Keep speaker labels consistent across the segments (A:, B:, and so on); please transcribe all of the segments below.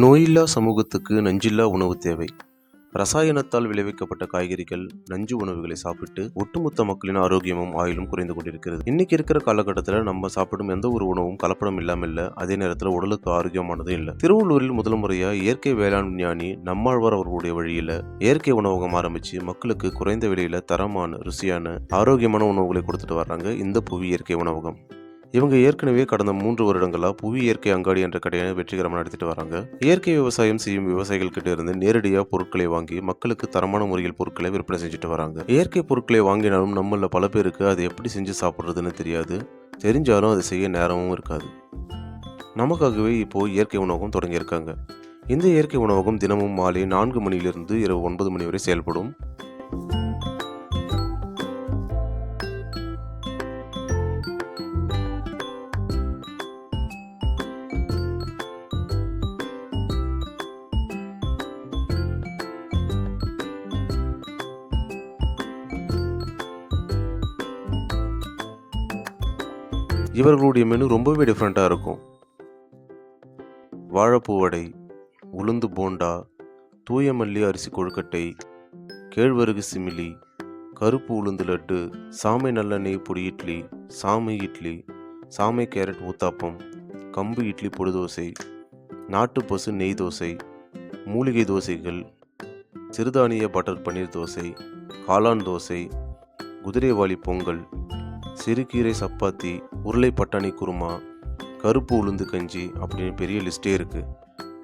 A: நோயில்லா சமூகத்துக்கு நஞ்சில்லா உணவு தேவை. ரசாயனத்தால் விளைவிக்கப்பட்ட காய்கறிகள் நஞ்சு உணவுகளை சாப்பிட்டு ஒட்டுமொத்த மக்களின் ஆரோக்கியமும் ஆயுளும் குறைந்து கொண்டிருக்கிறது. இன்னைக்கு இருக்கிற காலகட்டத்தில் நம்ம சாப்பிடும் எந்த ஒரு உணவும் கலப்படம் இல்லாமல் இல்லை அதே நேரத்தில் உடலுக்கு ஆரோக்கியமானதும் இல்லை. திருவள்ளூரில் முதல் முறையா இயற்கை வேளாண் விஞ்ஞானி நம்மாழ்வார் அவர்களுடைய வழியில இயற்கை உணவகம் ஆரம்பிச்சு மக்களுக்கு குறைந்த விலையில தரமான ருசியான ஆரோக்கியமான உணவுகளை கொடுத்துட்டு வர்றாங்க இந்த புவி இயற்கை உணவகம். இவங்க ஏற்கனவே கடந்த மூன்று வருடங்களாக புவி இயற்கை அங்காடி என்ற கடையை வெற்றிகரமாக நடத்திட்டு வராங்க. இயற்கை விவசாயம் செய்யும் விவசாயிகள் கிட்ட இருந்து நேரடியாக பொருட்களை வாங்கி மக்களுக்கு தரமான முறையில் பொருட்களை விற்பனை செஞ்சுட்டு வராங்க. இயற்கை பொருட்களை வாங்கினாலும் நம்மள பல பேருக்கு அதை எப்படி செஞ்சு சாப்பிட்றதுன்னு தெரியாது. தெரிஞ்சாலும் அதை செய்ய நேரமும் இருக்காது. நமக்காகவே இப்போ இயற்கை உணவகம் தொடங்கியிருக்காங்க. இந்த இயற்கை உணவகம் தினமும் மாலை நான்கு மணியிலிருந்து இரவு ஒன்பது மணி வரை செயல்படும். இவர்களுடைய மெனு ரொம்பவே டிஃப்ரெண்ட்டாக இருக்கும். வாழைப்பூ வடை உளுந்து போண்டா தூய மல்லி அரிசி கொழுக்கட்டை கேழ்வரகு சிமிலி கருப்பு உளுந்து லட்டு சாமை நல்லெண்ணெய் பொடி இட்லி சாமை இட்லி சாமை கேரட் ஊத்தாப்பம் கம்பு இட்லி பொடி தோசை நாட்டு பசு நெய் தோசை மூலிகை தோசைகள் சிறுதானிய பட்டர் பன்னீர் தோசை காளான் தோசை குதிரைவாளி பொங்கல் சிறுகீரை சப்பாத்தி உருளை பட்டாணி குருமா கருப்பு உளுந்து கஞ்சி அப்படின்னு பெரிய லிஸ்ட்டே இருக்குது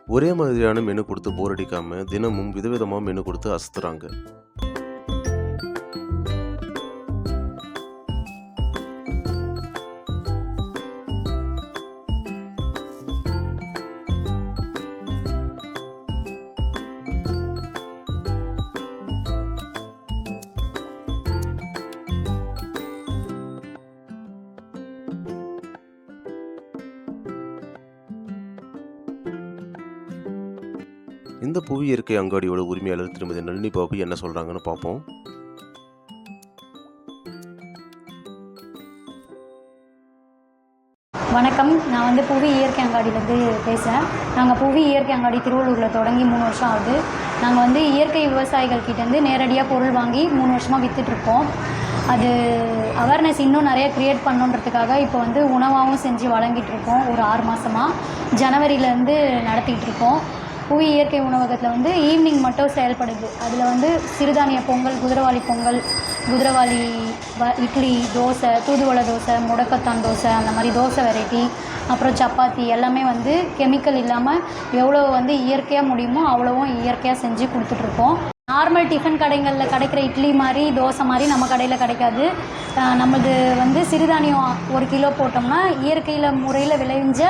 A: ஒரே மாதிரியான மெனு கொடுத்து போர் அடிக்காமல் தினமும் விதவிதமாக மெனு கொடுத்து அசத்துறாங்க. இந்த புவி இயற்கை அங்காடியோட உரிமையாளர் திருமதி நளினி பாபு என்ன சொல்றாங்கன்னு பார்ப்போம்.
B: வணக்கம். நான் வந்து புவி இயற்கை அங்காடியிலேருந்து பேசுகிறேன் நாங்கள் புவி இயற்கை அங்காடி திருவள்ளூரில் தொடங்கி மூணு வருஷம் ஆகுது. நாங்கள் வந்து இயற்கை விவசாயிகள் கிட்டேருந்து நேரடியாக பொருள் வாங்கி மூணு வருஷமாக விற்றுட்ருக்கோம் அது அவேர்னஸ் இன்னும் நிறைய க்ரியேட் பண்ணுன்றதுக்காக இப்போ வந்து உணவாகவும் செஞ்சு வழங்கிட்டு இருக்கோம். ஒரு ஆறு மாதமாக ஜனவரியிலேருந்து நடத்திட்டு இருக்கோம். புவி இயற்கை உணவகத்தில் வந்து ஈவினிங் மட்டும் செயல்படுது. அதில் வந்து சிறுதானிய பொங்கல் குதிரவாளி பொங்கல் குதிரவாளி வ இட்லி தோசை தூதுவளை தோசை முடக்கத்தான் தோசை அந்த மாதிரி தோசை வெரைட்டி அப்புறம் சப்பாத்தி எல்லாமே வந்து கெமிக்கல் இல்லாமல் எவ்வளோ வந்து இயற்கையாக முடியுமோ அவ்வளோவும் இயற்கையாக செஞ்சு கொடுத்துட்ருக்கோம் நார்மல் டிஃபன் கடைகளில் கிடைக்கிற இட்லி மாதிரி தோசை மாதிரி நம்ம கடையில் கிடைக்காது. நம்மளது வந்து சிறுதானியம் ஒரு கிலோ போட்டோம்னா இயற்கையில் முறையில் விளைஞ்ச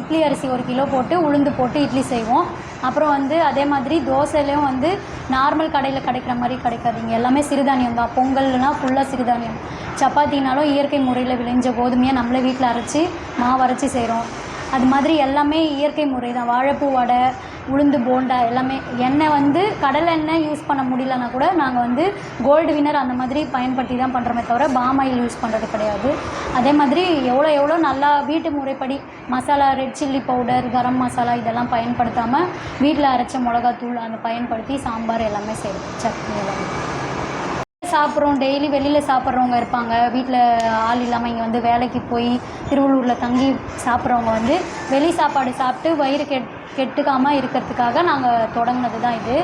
B: இட்லி அரிசி ஒரு கிலோ போட்டு உளுந்து போட்டு இட்லி செய்வோம். அப்புறம் வந்து அதே மாதிரி தோசையிலையும் வந்து நார்மல் கடையில் கிடைக்கிற மாதிரி கிடைக்காதீங்க. எல்லாமே சிறுதானியம் தான். பொங்கல்னால் ஃபுல்லாக சிறுதானியம். சப்பாத்தினாலும் இயற்கை முறையில் விளைஞ்ச கோதுமையாக நம்மளே வீட்டில் அரைச்சி மாவு அரைச்சி செய்கிறோம் அது மாதிரி எல்லாமே இயற்கை முறை தான். வாழைப்பூ வடை உளுந்து போண்டா எல்லாமே எண்ணெய் வந்து கடல் எண்ணெய் யூஸ் பண்ண முடியலன்னா கூட நாங்கள் வந்து கோல்டு வினர் அந்த மாதிரி பயன்படுத்தி தான் பண்ணுறோமே தவிர பாம் ஆயில் யூஸ் பண்ணுறது கிடையாது. அதே மாதிரி எவ்வளோ எவ்வளோ நல்லா வீட்டு முறைப்படி masala red chilli powder garam masala இதெல்லாம் பயன்படுத்தாமல் வீட்டில் அரைச்ச மிளகாத்தூள் அந்த பயன்படுத்தி சாம்பார் எல்லாமே செய்கிறோம் சட்னி எல்லாமே. சாப்பிட்றோம். டெய்லி வெளியில் சாப்பிட்றவங்க இருப்பாங்க. வீட்டில் ஆள் இல்லாமல் இங்கே வந்து வேலைக்கு போய் திருவள்ளூரில் தங்கி சாப்பிட்றவங்க வந்து வெளி சாப்பாடு சாப்பிட்டு வயிறு கெட் கெட்டுக்காமல் இருக்கிறதுக்காக நாங்கள் தொடங்கினது தான் இது.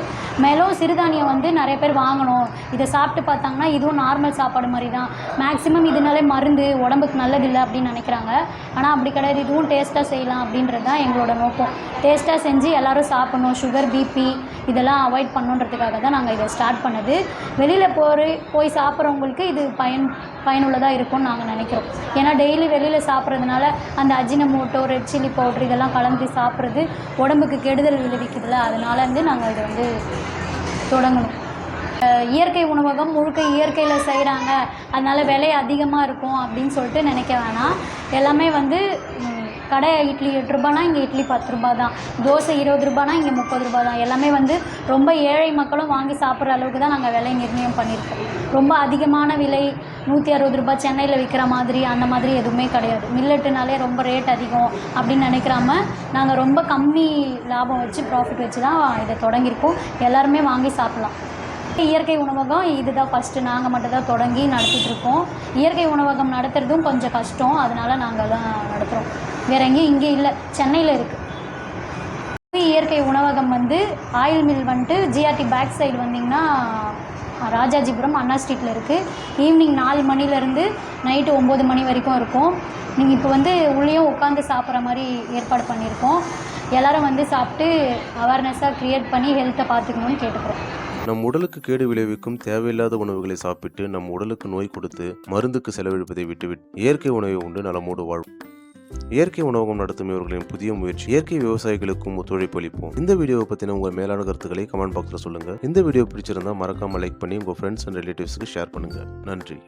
B: மேலும் சிறுதானியம் வந்து நிறைய பேர் வாங்கணும். இதை சாப்பிட்டு பார்த்தாங்கன்னா இதுவும் நார்மல் சாப்பாடு மாதிரி தான் மேக்ஸிமம் இதனாலே மருந்து உடம்புக்கு நல்லதில்லை அப்படின்னு நினைக்கிறாங்க. ஆனால் அப்படி கிடையாது. இதுவும் டேஸ்ட்டாக செய்யலாம் அப்படின்றது தான் எங்களோட நோக்கம். டேஸ்ட்டாக செஞ்சு எல்லோரும் சாப்பிடணும். சுகர் பிபி இதெல்லாம் அவாய்ட் பண்ணுன்றதுக்காக தான் நாங்கள் இதை ஸ்டார்ட் பண்ணது. வெளியில் போய் போய் சாப்பிட்றவங்களுக்கு இது பயன் பயனுள்ளதாக இருக்கும்னு நாங்கள் நினைக்கிறோம். ஏன்னா டெய்லி வெளியில் சாப்பிட்றதுனால அந்த அஜினமோட்டோ ரெட் சில்லி பவுடர் இதெல்லாம் கலந்து சாப்பிட்றது உடம்புக்கு கெடுதல் விளைவிக்குதுல்ல அதனால வந்து நாங்கள் இதை வந்து தொடங்கணும். இயற்கை உணவகம் முழுக்க இயற்கையில் செய்கிறாங்க அதனால் விலை அதிகமாக இருக்கும் அப்படின்னு சொல்லிட்டு நினைக்க வேணாம். எல்லாமே வந்து கடை இட்லி எட்டு ரூபானா இங்கே இட்லி பத்து ரூபா தான் தோசை இருபது ரூபானா இங்கே முப்பது ரூபா தான் எல்லாமே வந்து ரொம்ப ஏழை மக்களும் வாங்கி சாப்பிட்ற அளவுக்கு தான் நாங்கள் விலை நிர்ணயம் பண்ணியிருக்கோம். ரொம்ப அதிகமான விலை நூற்றி அறுபது ரூபாய் சென்னையில் விற்கிற மாதிரி அந்த மாதிரி எதுவுமே கிடையாது. மில்லட்டுனாலே ரொம்ப ரேட் அதிகம் அப்படின்னு நினைக்கிறாம நாங்கள் ரொம்ப கம்மி லாபம் வச்சு ப்ராஃபிட் வச்சு தான் இதை தொடங்கியிருக்கோம். எல்லாருமே வாங்கி சாப்பிட்லாம். இயற்கை உணவகம் இதுதான் ஃபஸ்ட்டு நாங்கள் மட்டும் தான் தொடங்கி நடத்திட்டுருக்கோம் இயற்கை உணவகம் நடத்துறதும் கொஞ்சம் கஷ்டம். அதனால் நாங்கள் தான் நடத்துகிறோம் வேற எங்கேயும் இங்கே இல்லை. சென்னையில் இருக்குது இயற்கை உணவகம் வந்து ஆயில் மில் வந்துட்டு ஜிஆர்டி பேக் சைடு வந்தீங்கன்னா ராஜாஜிபுரம் அண்ணா ஸ்ட்ரீட்டில் இருக்குது ஈவினிங் நாலு மணிலேருந்து நைட்டு ஒம்பது மணி வரைக்கும் இருக்கும். நீங்கள் இப்போ வந்து உள்ளேயும் உட்காந்து சாப்பிட்ற மாதிரி ஏற்பாடு பண்ணியிருக்கோம். எல்லாரும் வந்து சாப்பிட்டு அவேர்னஸாக க்ரியேட் பண்ணி ஹெல்த்தை பார்த்துக்கணும்னு கேட்டுக்கிறோம்.
A: நம் உடலுக்கு கேடு விளைவிக்கும் தேவையில்லாத உணவுகளை சாப்பிட்டு நம் உடலுக்கு நோய் கொடுத்து மருந்துக்கு செலவழிப்பதை விட்டுவிட்டு இயற்கை உணவை உண்டு நலமோடு வாழும் இயற்கை உணவகம் நடத்தும் இவர்களின் புதிய முயற்சி இயற்கை விவசாயிகளுக்கும் ஒத்துழைப்பு அளிப்போம் இந்த வீடியோவை பற்றின உங்கள் மேலான கருத்துக்களை கமெண்ட் பாக்ஸில் சொல்லுங்கள் இந்த வீடியோ பிடிச்சிருந்தா மறக்காம லைக் பண்ணி உங்கள் ஃப்ரெண்ட்ஸ் அண்ட் ரிலேட்டிவ்ஸ்க்கு ஷேர் பண்ணுங்கள் நன்றி.